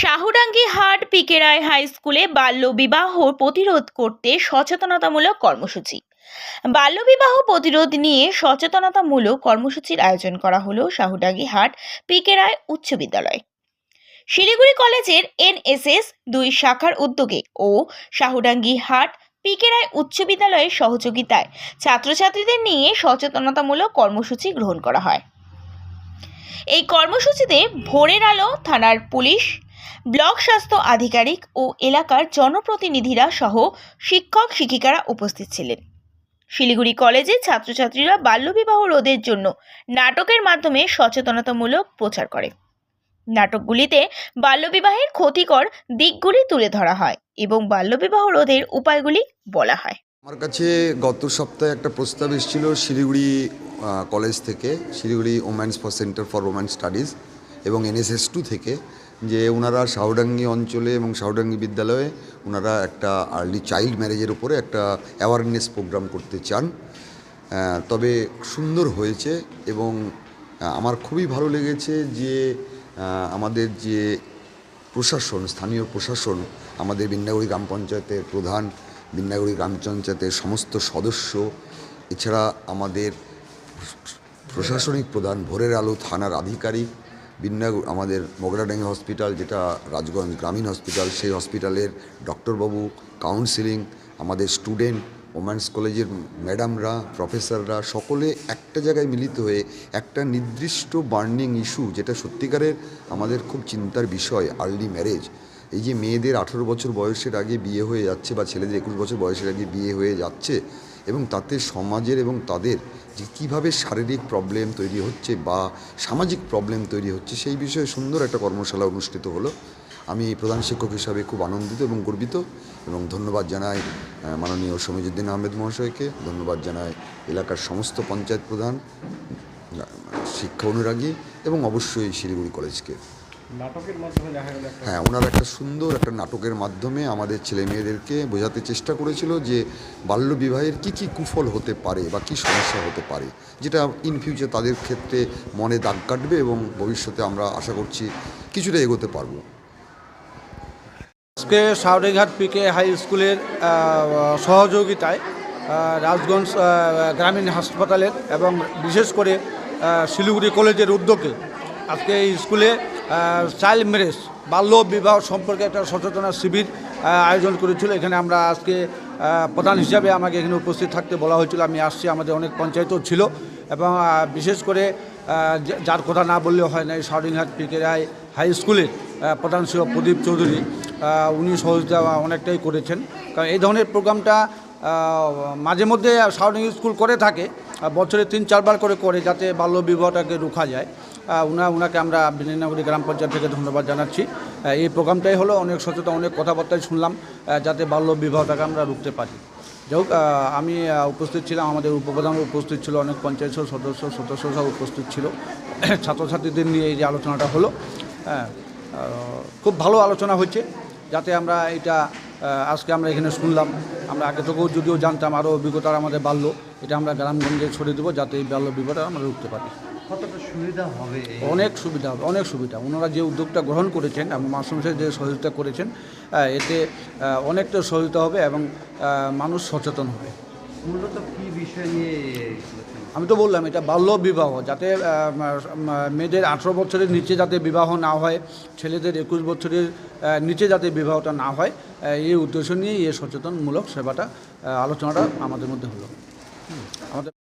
শাহুডাঙ্গি হাট পিকেরায় হাই স্কুলে বাল্যবিবাহ প্রতিরোধ করতে সচেতনতামূলক কর্মসূচি। বাল্যবিবাহ প্রতিরোধ নিয়ে সচেতনতামূলক কর্মসূচির আয়োজন করা হলো শাহুডাঙ্গি হাট পিকেরায় উচ্চ বিদ্যালয়। শিলিগুড়ি কলেজের এনএসএস দুই শাখার উদ্যোগে ও শাহুডাঙ্গি হাট পিকেরায় উচ্চ বিদ্যালয়ের সহযোগিতায় ছাত্রছাত্রীদের নিয়ে সচেতনতামূলক কর্মসূচি গ্রহণ করা হয়। এই কর্মসূচিতে ভোরের আলো থানার পুলিশ ব্লক স্বাস্থ্য আধিকারিক ও এলাকার জনপ্রতিনিধিরা সহ শিক্ষক শিক্ষিকারা উপস্থিত ছিলেন। শিলিগুড়ি কলেজে ছাত্রছাত্রীরা বাল্যবিবাহ রোধের জন্য নাটকের মাধ্যমে সচেতনতামূলক প্রচার করে। নাটকগুলিতে বাল্যবিবাহের ক্ষতিকর দিকগুলি তুলে ধরা হয় এবং বাল্যবিবাহ রোধের উপায়গুলি বলা হয়। আমার কাছে গত সপ্তাহে একটা প্রস্তাব এসেছিল শিলিগুড়ি কলেজ থেকে, Siliguri women's for centre for women studies এবং এনএসএস টু থেকে। যে ওনারা শাহুডাঙ্গি অঞ্চলে এবং শাহুডাঙ্গি বিদ্যালয়ে ওনারা একটা আর্লি চাইল্ড ম্যারেজের উপরে একটা অ্যাওয়ারনেস প্রোগ্রাম করতে চান। তবে সুন্দর হয়েছে এবং আমার খুবই ভালো লেগেছে যে আমাদের যে প্রশাসন, স্থানীয় প্রশাসন, আমাদের বিন্যাগুড়ি গ্রাম পঞ্চায়েতের প্রধান, বিন্যাগুড়ি গ্রাম পঞ্চায়েতের সমস্ত সদস্য, এছাড়া আমাদের প্রশাসনিক প্রধান, ভোরের আলো থানার আধিকারিক বিন্যা আমাদের মগরাডাঙ্গি হসপিটাল, যেটা রাজগঞ্জ গ্রামীণ হসপিটাল, সেই হসপিটালের ডক্টরবাবু কাউন্সিলিং আমাদের স্টুডেন্ট ওমেন্স কলেজের ম্যাডামরা প্রফেসররা সকলে একটা জায়গায় মিলিত হয়ে একটা নির্দিষ্ট বার্নিং ইস্যু যেটা সত্যিকারের আমাদের খুব চিন্তার বিষয় আর্লি ম্যারেজ এই যে মেয়েদের আঠেরো বছর বয়সের আগে বিয়ে হয়ে যাচ্ছে বা ছেলেদের একুশ বছর বয়সের আগে বিয়ে হয়ে যাচ্ছে এবং তাতে সমাজের এবং তাদের যে কীভাবে শারীরিক প্রবলেম তৈরি হচ্ছে বা সামাজিক প্রবলেম তৈরি হচ্ছে, সেই বিষয়ে সুন্দর একটা কর্মশালা অনুষ্ঠিত হলো। আমি প্রধান শিক্ষক হিসাবে খুব আনন্দিত এবং গর্বিত এবং ধন্যবাদ জানাই মাননীয় সমীজুদ্দিন আহমেদ মহাশয়কে, ধন্যবাদ জানাই এলাকার সমস্ত পঞ্চায়েত প্রধান, শিক্ষা অনুরাগী এবং অবশ্যই শিলিগুড়ি কলেজকে। নাটকের মাধ্যমে দেখা গেল হ্যাঁ ওনারা একটা সুন্দর একটা নাটকের মাধ্যমে আমাদের ছেলে মেয়েদেরকে বোঝাতে চেষ্টা করেছিল যে বাল্যবিবাহের কী কী কুফল হতে পারে বা কী সমস্যা হতে পারে যেটা ইন ফিউচার তাদের ক্ষেত্রে মনে দাগ কাটবে এবং ভবিষ্যতে আমরা আশা করছি কিছুটা এগোতে পারব। আজকে সাউরিঘাট পিকে হাই স্কুলের সহযোগিতায় রাজগঞ্জ গ্রামীণ হাসপাতালের এবং বিশেষ করে শিলিগুড়ি কলেজের উদ্যোগে আজকে এই স্কুলে চাইল্ড ম্যারেজ বাল্য বিবাহ সম্পর্কে একটা সচেতনা শিবির আয়োজন করেছিল। এখানে আমরা আজকে প্রধান হিসাবে আমাকে এখানে উপস্থিত থাকতে বলা হয়েছিল। আমি আসছি, আমাদের অনেক পঞ্চায়েতও ছিল এবং বিশেষ করে যার কথা না বললেও হয় না এই পিকে হাই হাই স্কুলের প্রধান শিক্ষক প্রদীপ চৌধুরী উনি সহযোগিতা অনেকটাই করেছেন। কারণ এই ধরনের প্রোগ্রামটা মাঝে মধ্যে সাউন্ডিং স্কুল করে থাকে বছরে তিন চারবার করে করে যাতে বাল্য বিবাহটাকে রোখা যায়। উনা উনাকে আমরা বিনীনগরী গ্রাম পঞ্চায়েত থেকে ধন্যবাদ জানাচ্ছি। এই প্রোগ্রামটাই হলো অনেক সচেতন, অনেক কথাবার্তাই শুনলাম যাতে বাল্য বিবাহটাকে আমরা রুখতে পারি। যাই আমি উপস্থিত ছিলাম, আমাদের উপপ্রধান উপস্থিত ছিল, অনেক পঞ্চায়েত সদস্য সদস্য সব উপস্থিত ছিল। ছাত্রছাত্রীদের নিয়ে এই যে আলোচনাটা হলো হ্যাঁ খুব ভালো আলোচনা হচ্ছে যাতে আমরা এটা আজকে আমরা এখানে শুনলাম। আমরা আগে থেকেও যদিও জানতাম, আরও অভিজ্ঞতা আমাদের বাড়লো এটা আমরা গ্রামগঞ্জে ছড়িয়ে দেবো, যাতে এই বাল্য বিবাহটা আমরা রুখতে পারি। কতটা সুবিধা হবে অনেক সুবিধা হবে অনেক সুবিধা। ওনারা যে উদ্যোগটা গ্রহণ করেছেন এবং মাসুম সাহেব যে সহযোগিতা করেছেন এতে অনেকটা সহযোগিতা হবে এবং মানুষ সচেতন হবে। মূলত কি বিষয় নিয়ে আমি তো বললাম এটা বাল্য বিবাহ। যাতে মেয়েদের আঠেরো বছরের নিচে যাতে বিবাহ না হয় ছেলেদের একুশ বছরের নিচে যাতে বিবাহটা না হয় এই উদ্দেশ্য নিয়ে এই সচেতনমূলক সেবাটা আলোচনাটা আমাদের মধ্যে হলো। আমাদের